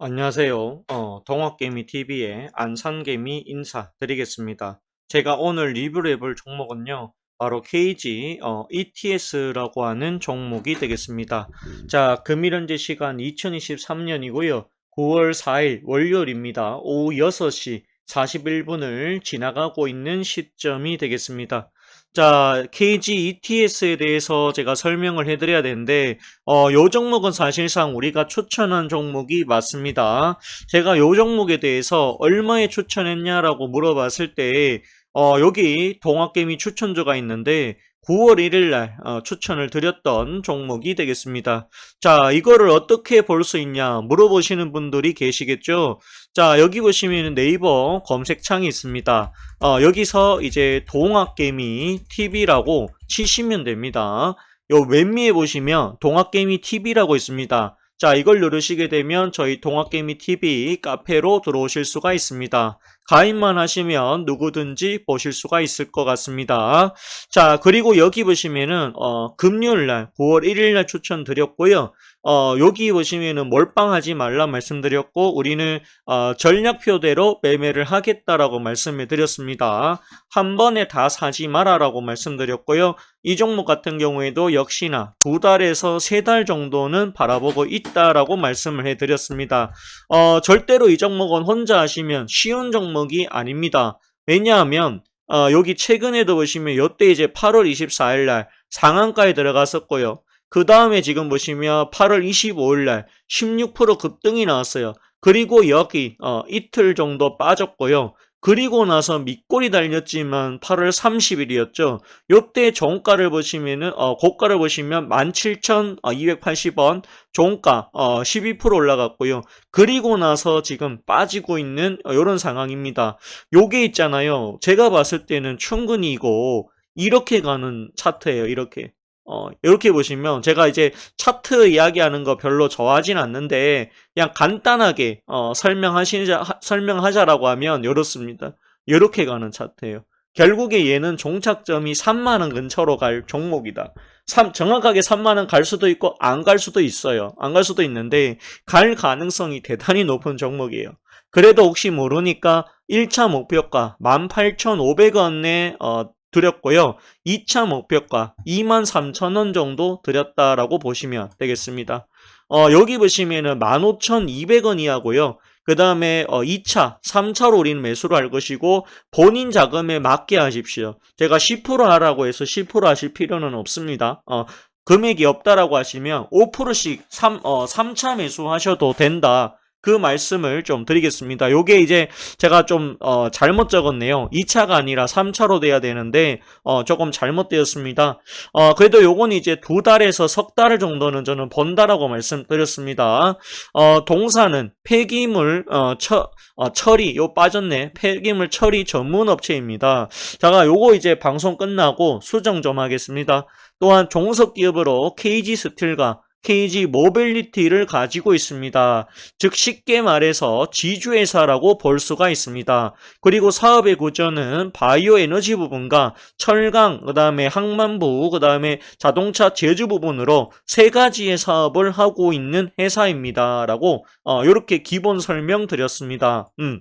안녕하세요. 어, 동학개미 TV의 안산개미 인사드리겠습니다. 제가 오늘 리뷰를 해볼 종목은요. 바로 KG 어, ETS라고 하는 종목이 되겠습니다. 자, 금일 현재 시간 2023년이고요. 9월 4일 월요일입니다. 오후 6시 41분을 지나가고 있는 시점이 되겠습니다. 자, KG ETS에 대해서 제가 설명을 해드려야 되는데, 어, 요 종목은 사실상 우리가 추천한 종목이 맞습니다. 제가 요 종목에 대해서 얼마에 추천했냐라고 물어봤을 때, 어, 여기 동학개미 추천조가 있는데, 9월 1일 날 어, 추천을 드렸던 종목이 되겠습니다. 자, 이거를 어떻게 볼 수 있냐 물어보시는 분들이 계시겠죠? 자, 여기 보시면 네이버 검색창이 있습니다. 어, 여기서 이제 동학개미 TV라고 치시면 됩니다. 요맨 위에 보시면 동학개미 TV라고 있습니다. 자, 이걸 누르시게 되면 저희 동학개미 TV 카페로 들어오실 수가 있습니다. 가입만 하시면 누구든지 보실 수가 있을 것 같습니다. 자, 그리고 여기 보시면은, 어, 금요일 날, 9월 1일 날 추천드렸고요. 어, 여기 보시면은 몰빵하지 말라 말씀드렸고, 우리는, 어, 전략표대로 매매를 하겠다라고 말씀해 드렸습니다. 한 번에 다 사지 마라라고 말씀드렸고요. 이 종목 같은 경우에도 역시나 두 달에서 세 달 정도는 바라보고 있다라고 말씀을 해 드렸습니다. 어, 절대로 이 종목은 혼자 하시면 쉬운 종목이 아닙니다. 왜냐하면 어, 여기 최근에도 보시면 요때 이제 8월 24일 날 상한가에 들어갔었고요. 그 다음에 지금 보시면 8월 25일 날 16% 급등이 나왔어요. 그리고 여기 어, 이틀 정도 빠졌고요. 그리고 나서 밑골이 달렸지만 8월 30일이었죠. 요때 종가를 보시면은 어, 고가를 보시면 17,280원, 종가 어, 12% 올라갔고요. 그리고 나서 지금 빠지고 있는 이런 상황입니다. 요게 있잖아요. 제가 봤을 때는 충분히 이거 이렇게 가는 차트예요. 이렇게. 어, 이렇게 보시면 제가 이제 차트 이야기하는 거 별로 좋아하진 않는데 그냥 간단하게 어, 설명하시자 하- 설명하자라고 하면 이렇습니다. 이렇게 가는 차트예요. 결국에 얘는 종착점이 3만 원 근처로 갈 종목이다. 삼- 정확하게 3만 원 갈 수도 있고 안 갈 수도 있어요. 안 갈 수도 있는데 갈 가능성이 대단히 높은 종목이에요. 그래도 혹시 모르니까 1차 목표가 18,500원에 어, 드렸고요. 2차 목표가 23,000원 정도 드렸다라고 보시면 되겠습니다. 어, 여기 보시면은 15,200원 이하고요. 그 다음에 어, 2차, 3차로 우리는 매수를 할 것이고 본인 자금에 맞게 하십시오. 제가 10% 하라고 해서 10% 하실 필요는 없습니다. 어, 금액이 없다라고 하시면 5%씩 3, 어, 3차 매수하셔도 된다. 그 말씀을 좀 드리겠습니다. 요게 이제 제가 좀 어, 잘못 적었네요. 2차가 아니라 3차로 돼야 되는데 어, 조금 잘못되었습니다. 어, 그래도 요건 이제 두 달에서 석 달 정도는 저는 번다라고 말씀드렸습니다. 어, 동사는 폐기물 어, 처, 어, 처리 요 빠졌네. 폐기물 처리 전문 업체입니다. 제가 요거 이제 방송 끝나고 수정 좀 하겠습니다. 또한 종속 기업으로 KG 스틸과 KG 모빌리티를 가지고 있습니다. 즉 쉽게 말해서 지주회사라고 볼 수가 있습니다. 그리고 사업의 구조는 바이오 에너지 부분과 철강, 그 다음에 항만부, 그 다음에 자동차 제조 부분으로 세 가지의 사업을 하고 있는 회사입니다. 라고 어, 이렇게 기본 설명 드렸습니다. 음.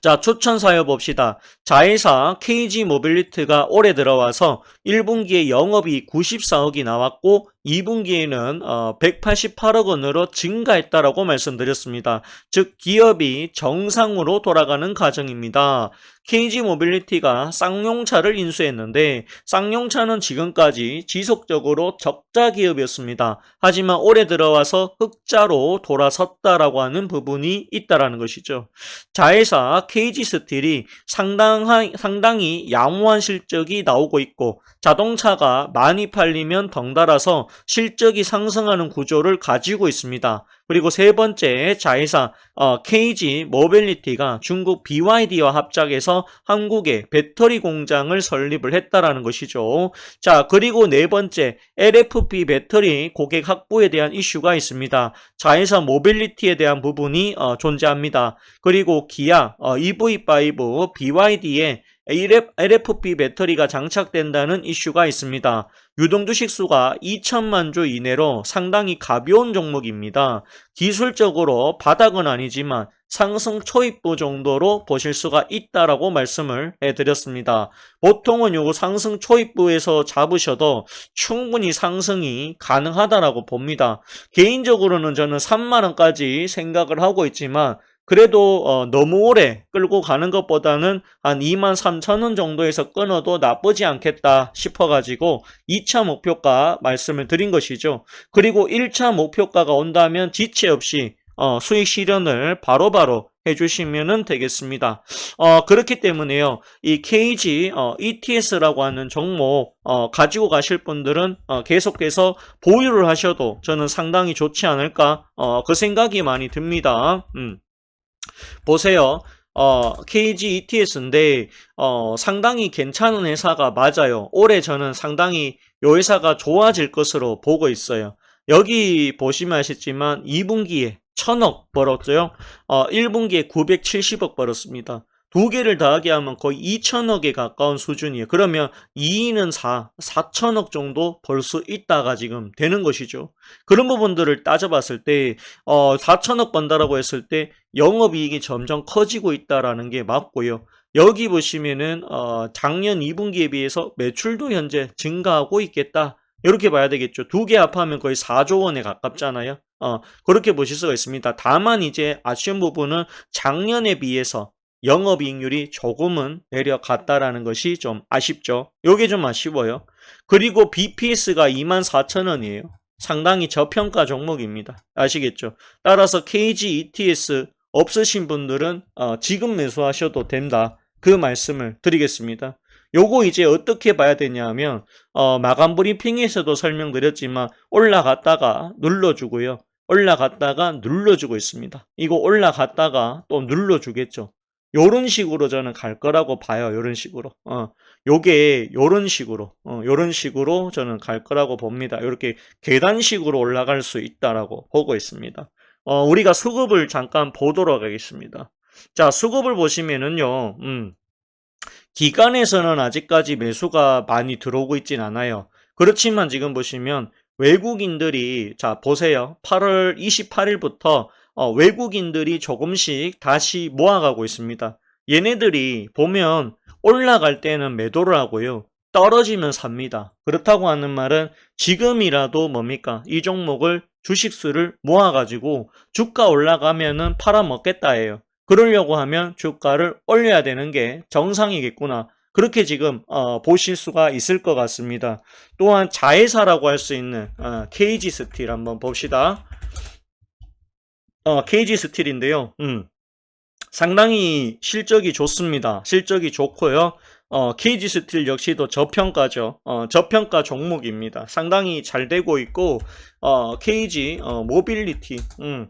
자, 추천 사업 봅시다. 자회사 KG 모빌리티가 올해 들어와서 1분기에 영업이 94억이 나왔고 2분기에는 어, 188억 원으로 증가했다라고 말씀드렸습니다. 즉 기업이 정상으로 돌아가는 과정입니다. KG 모빌리티가 쌍용차를 인수했는데 쌍용차는 지금까지 지속적으로 적자 기업이었습니다. 하지만 올해 들어와서 흑자로 돌아섰다라고 하는 부분이 있다라는 것이죠. 자회사 KG 스틸이 상당한, 상당히 양호한 실적이 나오고 있고 자동차가 많이 팔리면 덩달아서 실적이 상승하는 구조를 가지고 있습니다. 그리고 세 번째 자회사 어, KG 모빌리티가 중국 BYD와 합작해서 한국에 배터리 공장을 설립을 했다라는 것이죠. 자, 그리고 네 번째 LFP 배터리 고객 확보에 대한 이슈가 있습니다. 자회사 모빌리티에 대한 부분이 어, 존재합니다. 그리고 기아, 어, EV5, BYD의 LFP 배터리가 장착된다는 이슈가 있습니다. 유동 주식 수가 2천만 주 이내로 상당히 가벼운 종목입니다. 기술적으로 바닥은 아니지만 상승 초입부 정도로 보실 수가 있다라고 말씀을 해드렸습니다. 보통은 요거 상승 초입부에서 잡으셔도 충분히 상승이 가능하다라고 봅니다. 개인적으로는 저는 3만원까지 생각을 하고 있지만 그래도 어, 너무 오래 끌고 가는 것보다는 한 2만 3천 원 정도에서 끊어도 나쁘지 않겠다 싶어가지고 2차 목표가 말씀을 드린 것이죠. 그리고 1차 목표가가 온다면 지체 없이 어, 수익 실현을 바로바로 해주시면 되겠습니다. 어, 그렇기 때문에요. 이 KG 어, ETS라고 하는 종목 어, 가지고 가실 분들은 어, 계속해서 보유를 하셔도 저는 상당히 좋지 않을까 어, 그 생각이 많이 듭니다. 음. 보세요. 어, KG ETS인데, 어, 상당히 괜찮은 회사가 맞아요. 올해 저는 상당히 이 회사가 좋아질 것으로 보고 있어요. 여기 보시면 아시지만 2분기에 1000억 벌었죠. 어, 1분기에 970억 벌었습니다. 두 개를 더하게 하면 거의 2천억에 가까운 수준이에요. 그러면 2인은 4, 4천억 정도 벌 수 있다가 지금 되는 것이죠. 그런 부분들을 따져봤을 때, 어, 4천억 번다라고 했을 때 영업이익이 점점 커지고 있다라는 게 맞고요. 여기 보시면은, 어, 작년 2분기에 비해서 매출도 현재 증가하고 있겠다. 이렇게 봐야 되겠죠. 두 개 합하면 거의 4조 원에 가깝잖아요. 어, 그렇게 보실 수가 있습니다. 다만 이제 아쉬운 부분은 작년에 비해서 영업이익률이 조금은 내려갔다라는 것이 좀 아쉽죠. 요게 좀 아쉬워요. 그리고 BPS가 24,000원이에요. 상당히 저평가 종목입니다. 아시겠죠? 따라서 KG ETS 없으신 분들은 어, 지금 매수하셔도 된다. 그 말씀을 드리겠습니다. 요거 이제 어떻게 봐야 되냐면 어, 마감 브리핑에서도 설명드렸지만 올라갔다가 눌러주고요. 올라갔다가 눌러주고 있습니다. 이거 올라갔다가 또 눌러주겠죠. 요런 식으로 저는 갈 거라고 봐요. 요런 식으로. 어, 요게 요런 식으로, 어, 요런 식으로 저는 갈 거라고 봅니다. 이렇게 계단식으로 올라갈 수 있다라고 보고 있습니다. 어, 우리가 수급을 잠깐 보도록 하겠습니다. 자, 수급을 보시면은요, 음, 기간에서는 아직까지 매수가 많이 들어오고 있진 않아요. 그렇지만 지금 보시면 외국인들이, 자, 보세요. 8월 28일부터 어, 외국인들이 조금씩 다시 모아가고 있습니다. 얘네들이 보면 올라갈 때는 매도를 하고요. 떨어지면 삽니다. 그렇다고 하는 말은 지금이라도 뭡니까? 이 종목을 주식수를 모아가지고 주가 올라가면은 팔아먹겠다예요. 그러려고 하면 주가를 올려야 되는 게 정상이겠구나. 그렇게 지금 어, 보실 수가 있을 것 같습니다. 또한 자회사라고 할 수 있는 어, KG 스틸 한번 봅시다. 어, KG 스틸인데요. 음. 상당히 실적이 좋습니다. 실적이 좋고요. 어, KG 스틸 역시도 저평가죠. 어, 저평가 종목입니다. 상당히 잘 되고 있고, 어, KG, 어, 모빌리티, 음.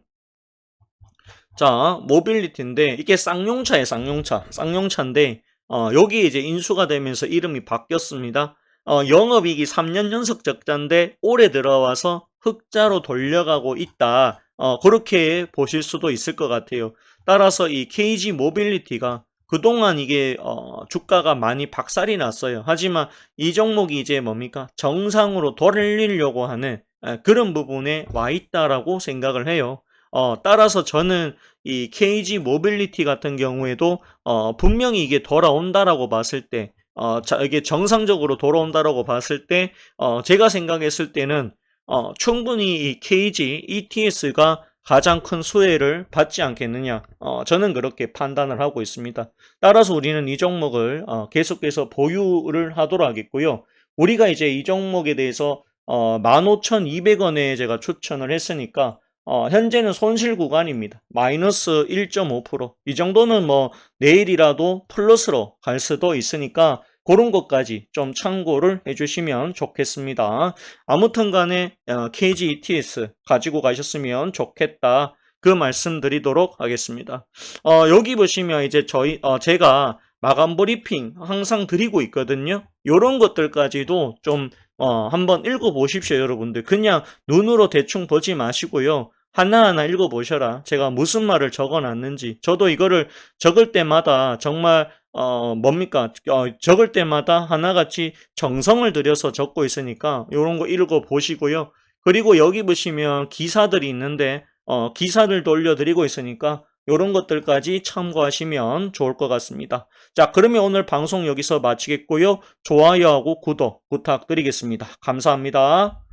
자, 모빌리티인데, 이게 쌍용차예요, 쌍용차. 쌍용차인데, 어, 여기 이제 인수가 되면서 이름이 바뀌었습니다. 어, 영업이익이 3년 연속 적자인데, 올해 들어와서 흑자로 돌려가고 있다. 어, 그렇게 보실 수도 있을 것 같아요. 따라서 이 KG 모빌리티가 그동안 이게 어, 주가가 많이 박살이 났어요. 하지만 이 종목이 이제 뭡니까? 정상으로 돌리려고 하는 에, 그런 부분에 와 있다라고 생각을 해요. 어, 따라서 저는 이 KG 모빌리티 같은 경우에도 어, 분명히 이게 돌아온다라고 봤을 때 어, 자, 이게 정상적으로 돌아온다라고 봤을 때 어, 제가 생각했을 때는 어, 충분히 이 KG ETS가 가장 큰 수혜를 받지 않겠느냐. 어, 저는 그렇게 판단을 하고 있습니다. 따라서 우리는 이 종목을 어, 계속해서 보유를 하도록 하겠고요. 우리가 이제 이 종목에 대해서 어, 15,200원에 제가 추천을 했으니까 어, 현재는 손실 구간입니다. 마이너스 1.5%. 이 정도는 뭐 내일이라도 플러스로 갈 수도 있으니까 그런 것까지 좀 참고를 해주시면 좋겠습니다. 아무튼 간에 어, KG ETS 가지고 가셨으면 좋겠다. 그 말씀 드리도록 하겠습니다. 어, 여기 보시면 이제 저희, 어, 제가 마감 브리핑 항상 드리고 있거든요. 요런 것들까지도 좀, 어, 한번 읽어보십시오, 여러분들. 그냥 눈으로 대충 보지 마시고요. 하나하나 읽어보셔라. 제가 무슨 말을 적어 놨는지. 저도 이거를 적을 때마다 정말 어, 뭡니까? 어, 적을 때마다 하나같이 정성을 들여서 적고 있으니까 요런 거 읽어 보시고요. 그리고 여기 보시면 기사들이 있는데 어, 기사들도 올려드리고 있으니까 요런 것들까지 참고하시면 좋을 것 같습니다. 자, 그러면 오늘 방송 여기서 마치겠고요. 좋아요하고 구독 부탁드리겠습니다. 감사합니다.